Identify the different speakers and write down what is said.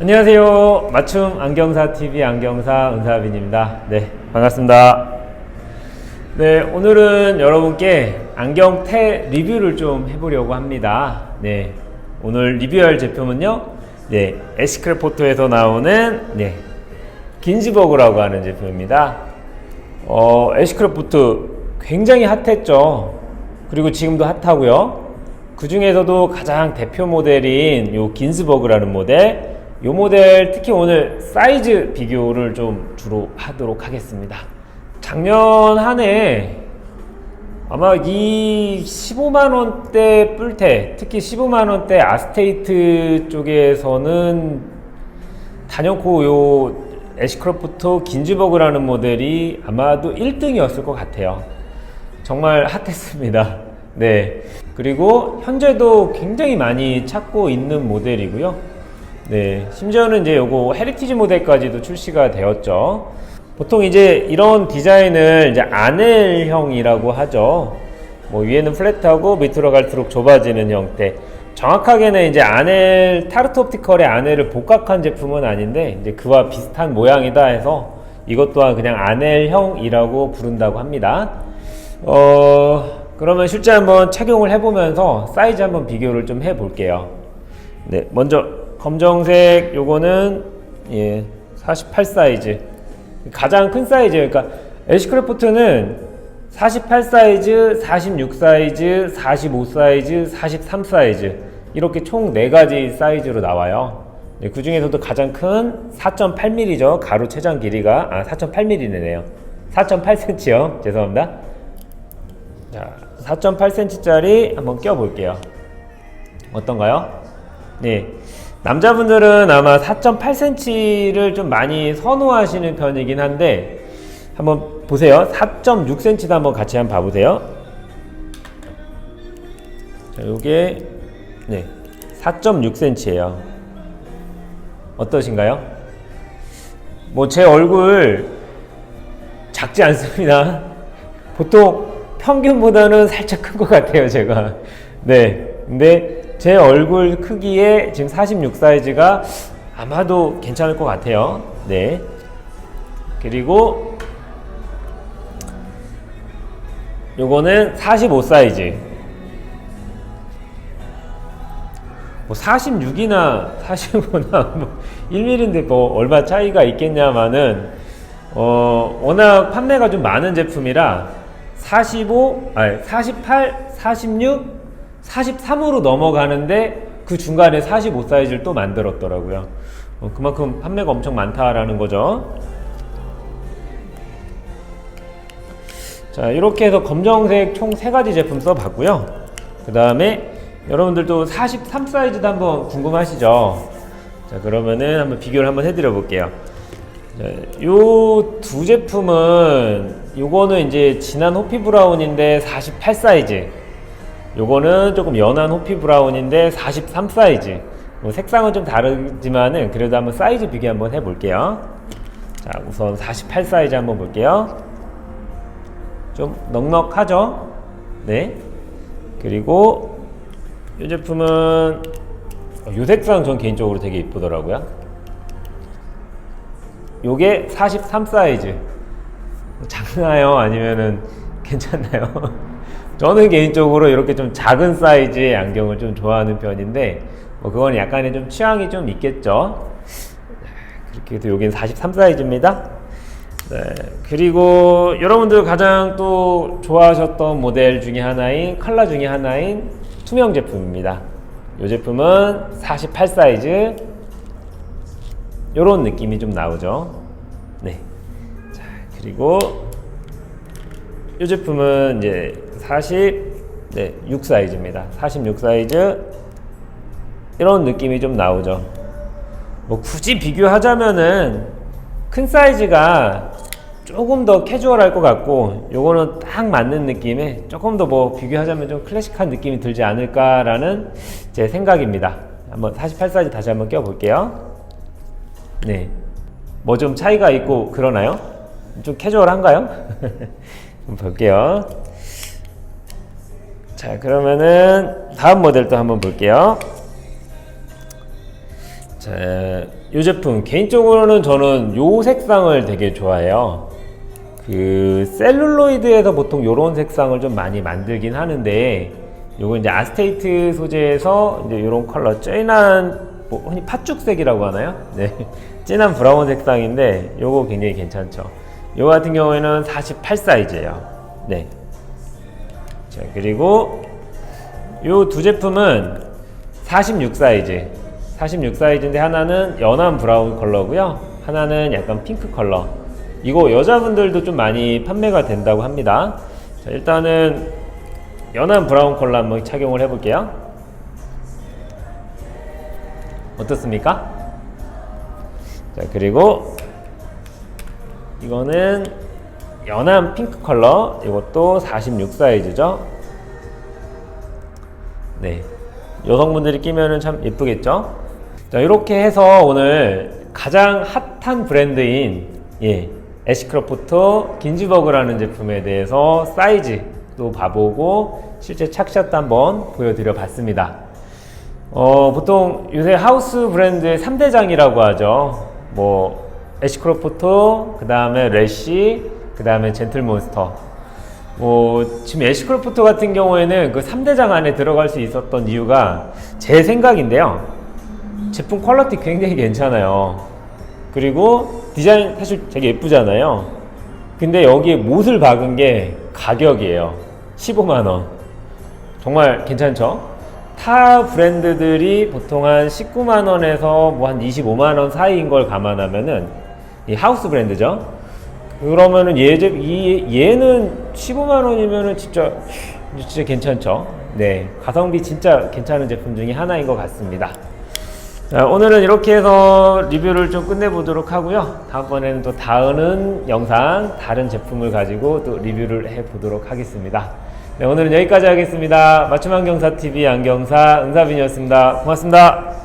Speaker 1: 안녕하세요. 맞춤 안경사 TV 안경사 은사빈입니다. 네, 반갑습니다. 네, 오늘은 여러분께 안경테 리뷰를 좀 해보려고 합니다. 네, 오늘 리뷰할 제품은요, 네, 에시크레포토에서 나오는 네, 긴즈버그라고 하는 제품입니다. 어, 에시크래프트 굉장히 핫했죠. 그리고 지금도 핫하고요. 그 중에서도 가장 대표 모델인 요 긴스버그라는 모델, 요 모델 특히 오늘 사이즈 비교를 좀 주로 하도록 하겠습니다. 작년 한 해 아마 이 15만 원대 뿔테, 특히 15만 원대 아스테이트 쪽에서는 단연코 요 애쉬크로프트 긴즈버그라는 모델이 아마도 1등이었을 것 같아요. 정말 핫했습니다. 네. 그리고 현재도 굉장히 많이 찾고 있는 모델이고요. 네. 심지어는 이제 요거 헤리티지 모델까지도 출시가 되었죠. 보통 이제 이런 디자인을 이제 아넬형이라고 하죠. 뭐 위에는 플랫하고 밑으로 갈수록 좁아지는 형태. 정확하게는 이제 아넬 타르트 옵티컬의 아넬을 복각한 제품은 아닌데 이제 그와 비슷한 모양이다 해서 이것 또한 그냥 아넬형이라고 부른다고 합니다. 어 그러면 실제 한번 착용을 해보면서 사이즈 한번 비교를 좀 해볼게요. 네, 먼저 검정색 요거는 예, 48 사이즈 가장 큰 사이즈 그러니까 에시크래프트는 48 사이즈, 46 사이즈, 45 사이즈, 43 사이즈 이렇게 총 4가지 사이즈로 나와요. 네, 그 중에서도 가장 큰 4.8mm죠. 가로 최장 길이가 아 4.8mm네요. 4.8cm요. 죄송합니다. 자, 4.8cm짜리 한번 껴볼게요. 어떤가요? 네. 남자분들은 아마 4.8cm를 좀 많이 선호하시는 편이긴 한데, 한번 보세요. 4.6cm도 한번 같이 한번 봐보세요. 자, 요게, 네. 4.6cm예요. 어떠신가요? 뭐, 제 얼굴 작지 않습니다. 보통 평균보다는 살짝 큰 것 같아요, 제가. 네. 근데 제 얼굴 크기에 지금 46 사이즈가 아마도 괜찮을 것 같아요. 네. 그리고 요거는 45 사이즈. 뭐 46이나 45나 뭐 1mm인데 뭐 얼마 차이가 있겠냐마는 어 워낙 판매가 좀 많은 제품이라 45, 아니 48, 46, 43으로 넘어가는데 그 중간에 45 사이즈를 또 만들었더라고요. 어, 그만큼 판매가 엄청 많다라는 거죠. 자, 이렇게 해서 검정색 총세 가지 제품 써봤고요. 그 다음에 여러분들도 43 사이즈도 한번 궁금하시죠? 자, 그러면은 한번 비교를 한번 해드려 볼게요. 요두 제품은 요거는 이제 진한 호피 브라운인데 48 사이즈. 요거는 조금 연한 호피 브라운인데 43 사이즈. 뭐 색상은 좀 다르지만은 그래도 한번 사이즈 비교 한번 해볼게요. 자, 우선 48 사이즈 한번 볼게요. 좀 넉넉하죠? 네. 그리고 이 제품은 요 색상 전 개인적으로 되게 이쁘더라고요. 요게 43 사이즈. 작나요? 아니면은 괜찮나요? 저는 개인적으로 이렇게 좀 작은 사이즈의 안경을 좀 좋아하는 편인데 뭐 그건 약간의 좀 취향이 좀 있겠죠. 그렇게 해서 여기는 43 사이즈입니다. 네, 그리고 여러분들 가장 또 좋아하셨던 모델 중에 하나인 컬러 중에 하나인 투명 제품입니다. 이 제품은 48 사이즈 이런 느낌이 좀 나오죠. 네. 자, 그리고 이 제품은 이제 46 사이즈입니다. 46 사이즈 이런 느낌이 좀 나오죠. 뭐 굳이 비교하자면은 큰 사이즈가 조금 더 캐주얼할 것 같고 요거는 딱 맞는 느낌에 조금 더 뭐 비교하자면 좀 클래식한 느낌이 들지 않을까라는 제 생각입니다. 한번 48 사이즈 다시 한번 껴볼게요. 네. 뭐 좀 차이가 있고 그러나요? 좀 캐주얼한가요? 좀 볼게요. 자, 그러면은 다음 모델도 한번 볼게요. 자, 이 제품 개인적으로는 저는 요 색상을 되게 좋아해요. 그 셀룰로이드에서 보통 요런 색상을 좀 많이 만들긴 하는데 요거 이제 아스테이트 소재에서 이제 요런 컬러 진한 뭐 흔히 팥죽색이라고 하나요? 네. 진한 브라운 색상인데 요거 굉장히 괜찮죠. 요 같은 경우에는 48 사이즈예요. 네. 자, 그리고 요두 제품은 46 사이즈. 46 사이즈인데 하나는 연한 브라운 컬러고요. 하나는 약간 핑크 컬러. 이거 여자분들도 좀 많이 판매가 된다고 합니다. 자, 일단은 연한 브라운 컬러 한번 착용을 해 볼게요. 어떻습니까? 자, 그리고 이거는 연한 핑크 컬러. 이것도 46 사이즈죠. 네. 여성분들이 끼면은 참 예쁘겠죠? 자, 이렇게 해서 오늘 가장 핫한 브랜드인 예, 애쉬크로포터 긴즈버그라는 제품에 대해서 사이즈도 봐보고 실제 착샷도 한번 보여드려 봤습니다. 어, 보통 요새 하우스 브랜드의 3대장이라고 하죠. 뭐, 애쉬크로포터, 그 다음에 래쉬, 그 다음에 젠틀몬스터. 뭐, 지금 애쉬크로포터 같은 경우에는 그 3대장 안에 들어갈 수 있었던 이유가 제 생각인데요. 제품 퀄리티 굉장히 괜찮아요. 그리고 디자인 사실 되게 예쁘잖아요. 근데 여기에 못을 박은 게 가격이에요. 15만원. 정말 괜찮죠? 타 브랜드들이 보통 한 19만 원에서 뭐 한 25만 원 사이인 걸 감안하면은 이 하우스 브랜드죠. 그러면은 얘, 제- 이, 얘는 15만 원이면은 진짜 진짜 괜찮죠. 네, 가성비 진짜 괜찮은 제품 중에 하나인 것 같습니다. 자, 오늘은 이렇게 해서 리뷰를 좀 끝내보도록 하고요. 다음번에는 또 다른 영상, 다른 제품을 가지고 또 리뷰를 해보도록 하겠습니다. 네, 오늘은 여기까지 하겠습니다. 맞춤 안경사 TV 안경사 은사빈이었습니다. 고맙습니다.